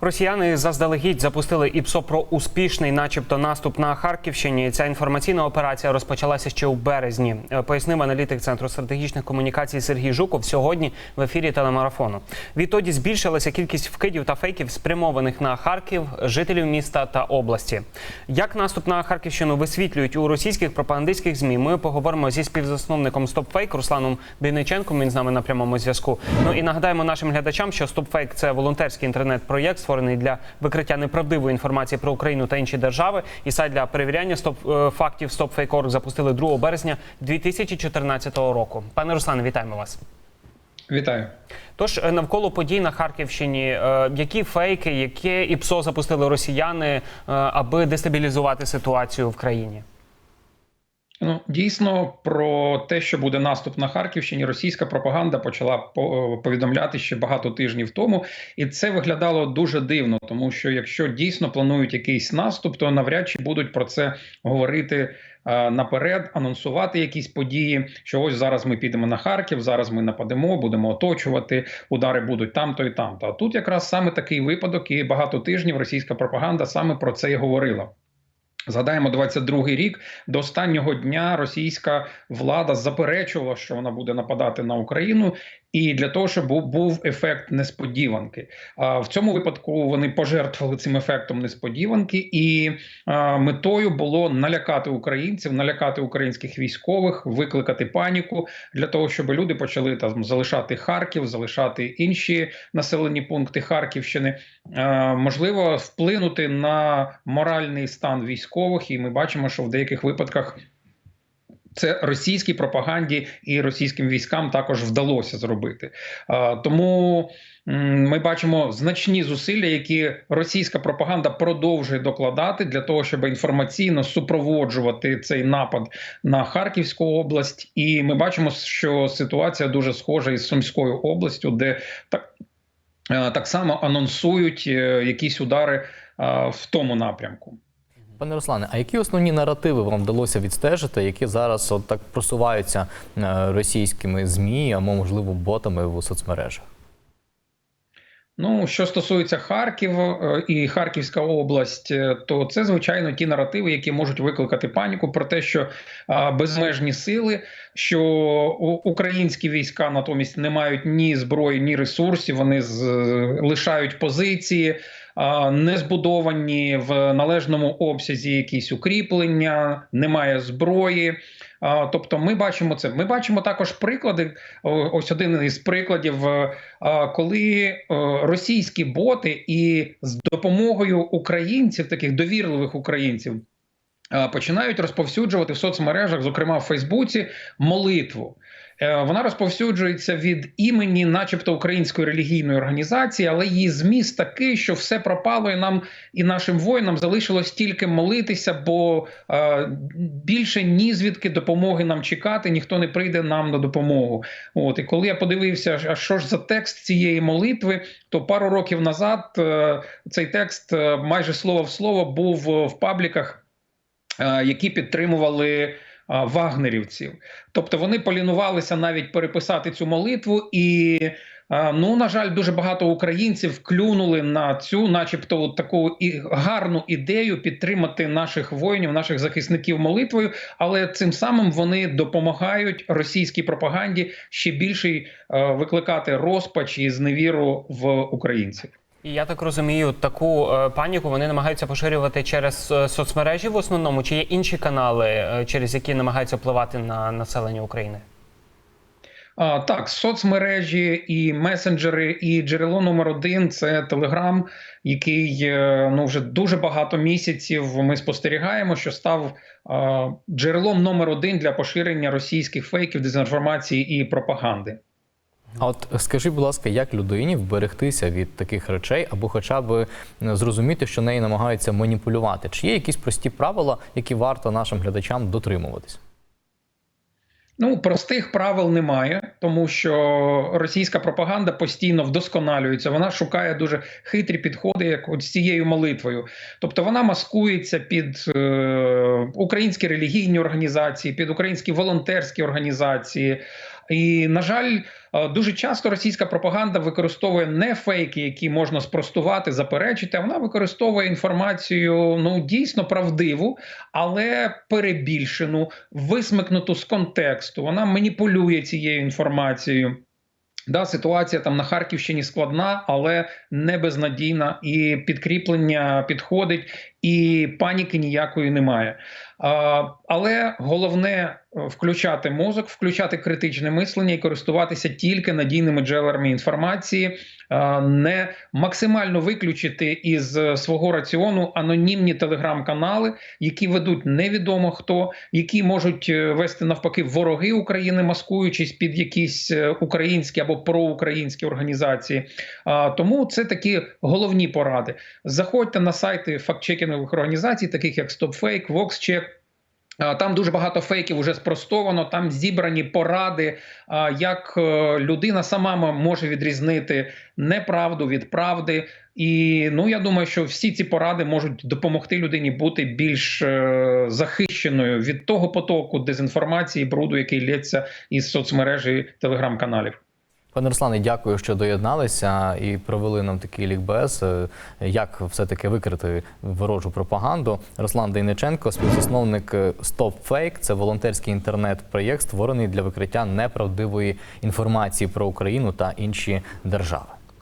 Росіяни заздалегідь запустили ІПСО про успішний, начебто, наступ на Харківщині. Ця інформаційна операція розпочалася ще у березні. Пояснив аналітик центру стратегічних комунікацій Сергій Жуков сьогодні в ефірі телемарафону. Відтоді збільшилася кількість вкидів та фейків, спрямованих на Харків, жителів міста та області. Як наступ на Харківщину висвітлюють у російських пропагандистських змі? Ми поговоримо зі співзасновником StopFake Русланом Бійниченком. Він з нами на прямому зв'язку. Ну і нагадаємо нашим глядачам, що StopFake – це волонтерський інтернет-проєкт, створений для викриття неправдивої інформації про Україну та інші держави. І сайт для перевіряння стоп е, фактів StopFake.org запустили 2 березня 2014 року. Пане Руслане, вітаємо вас. Вітаю. Тож е, навколо подій на Харківщині, е, які фейки, яке ІПСО запустили росіяни, аби дестабілізувати ситуацію в країні? Ну дійсно про те, що буде наступ на Харківщині, російська пропаганда почала по- повідомляти ще багато тижнів тому, і це виглядало дуже дивно, тому що якщо дійсно планують якийсь наступ, то навряд чи будуть про це говорити. е, Наперед анонсувати якісь події, що ось зараз ми підемо на Харків, зараз ми нападемо, будемо оточувати, удари будуть там-то і там-то. А тут якраз саме такий випадок, і багато тижнів російська пропаганда саме про це і говорила. Згадаємо 22-й рік. До останнього дня російська влада заперечувала, що вона буде нападати на Україну, і для того, щоб був, ефект несподіванки. А в цьому випадку вони пожертвували цим ефектом несподіванки, і метою було налякати українців, налякати українських військових, викликати паніку для того, щоб люди почали там залишати Харків, залишати інші населені пункти Харківщини. Можливо вплинути на моральний стан військових, і ми бачимо, що в деяких випадках. Це російській пропаганді і російським військам також вдалося зробити. Тому ми бачимо значні зусилля, які російська пропаганда продовжує докладати для того, щоб інформаційно супроводжувати цей напад на Харківську область. І ми бачимо, що ситуація дуже схожа із Сумською областю, де так Е, так само анонсують е, якісь удари е, в тому напрямку. Пане Руслане, а які основні наративи вам вдалося відстежити, які зараз от так просуваються е, російськими змі, або можливо ботами в соцмережах? Ну, що стосується Харків е, і Харківська область, е, то це звичайно ті наративи, які можуть викликати паніку про те, що безмежні сили, що українські війська натомість не мають ні зброї, ні ресурсів. Вони з, лишають позиції, не збудовані в належному обсязі якісь укріплення, немає зброї. Тобто, ми бачимо це. Ми бачимо також приклади. Ось один із прикладів, е, коли е, російські боти і з допомогою українців, таких довірливих українців, починають розповсюджувати в соцмережах, зокрема в Фейсбуці, молитву. Е, Вона розповсюджується від імені, начебто, української релігійної організації, але її зміст такий, що все пропало, і нам і нашим воїнам залишилось тільки молитися, бо е, більше ні звідки допомоги нам чекати, ніхто не прийде нам на допомогу. От і коли я подивився, а що ж за текст цієї молитви, то пару років назад е, цей текст е, майже слово в слово був е, в пабліках, е, які підтримували. Вагнерівців, тобто вони полінувалися навіть переписати цю молитву, і ну на жаль, дуже багато українців клюнули на цю, начебто, таку і гарну ідею підтримати наших воїнів, наших захисників молитвою, але цим самим вони допомагають російській пропаганді ще більше е, викликати розпач і зневіру в українців. І я так розумію, таку е, паніку вони намагаються поширювати через е, соцмережі в основному, чи є інші канали, е, через які намагаються впливати на населення України? А, так, соцмережі і месенджери, і джерело номер один це Телеграм, який ну вже дуже багато місяців ми спостерігаємо, що став а, джерелом номер один для поширення російських фейків, дезінформації і пропаганди. А от скажіть, будь ласка, як людині вберегтися від таких речей, або хоча б е, зрозуміти, що неї намагаються маніпулювати? Чи є якісь прості правила, які варто нашим глядачам дотримуватись? Ну, простих правил немає, тому що російська пропаганда постійно вдосконалюється. Вона шукає дуже хитрі підходи, як от з цією молитвою. Тобто вона маскується під е, українські релігійні організації, під українські волонтерські організації. І на жаль, е, дуже часто російська пропаганда використовує не фейки, які можна спростувати, заперечити. а Вона використовує інформацію ну дійсно правдиву, але перебільшену, висмикнуту з контексту. Вона маніпулює цією інформацією. Да, ситуація там на Харківщині складна, але не безнадійна, і підкріплення підходить, і паніки ніякої немає. А, але головне включати мозок, включати критичне мислення і користуватися тільки надійними джерелами інформації, а, не максимально виключити із е, свого раціону анонімні телеграм-канали, які ведуть невідомо хто, які можуть е, вести навпаки вороги України, маскуючись під якісь е, українські або проукраїнські організації. Тому це такі головні поради. Заходьте на сайти фактчекінгових організацій, таких як StopFake, VoxCheck, Там дуже багато фейків вже спростовано. Там зібрані поради, як е, людина сама може відрізнити неправду від правди. І ну я думаю, що всі ці поради можуть допомогти людині бути більш е, захищеною від того потоку дезінформації, бруду, який лється із соцмережі телеграм-каналів. Пане Руслане, дякую, що доєдналися і провели нам такий лікбез, е, як все-таки викрити ворожу пропаганду. Руслан Дейниченко, співзасновник е, Stop Fake. Це волонтерський інтернет-проєкт, створений для викриття неправдивої інформації про Україну та інші держави.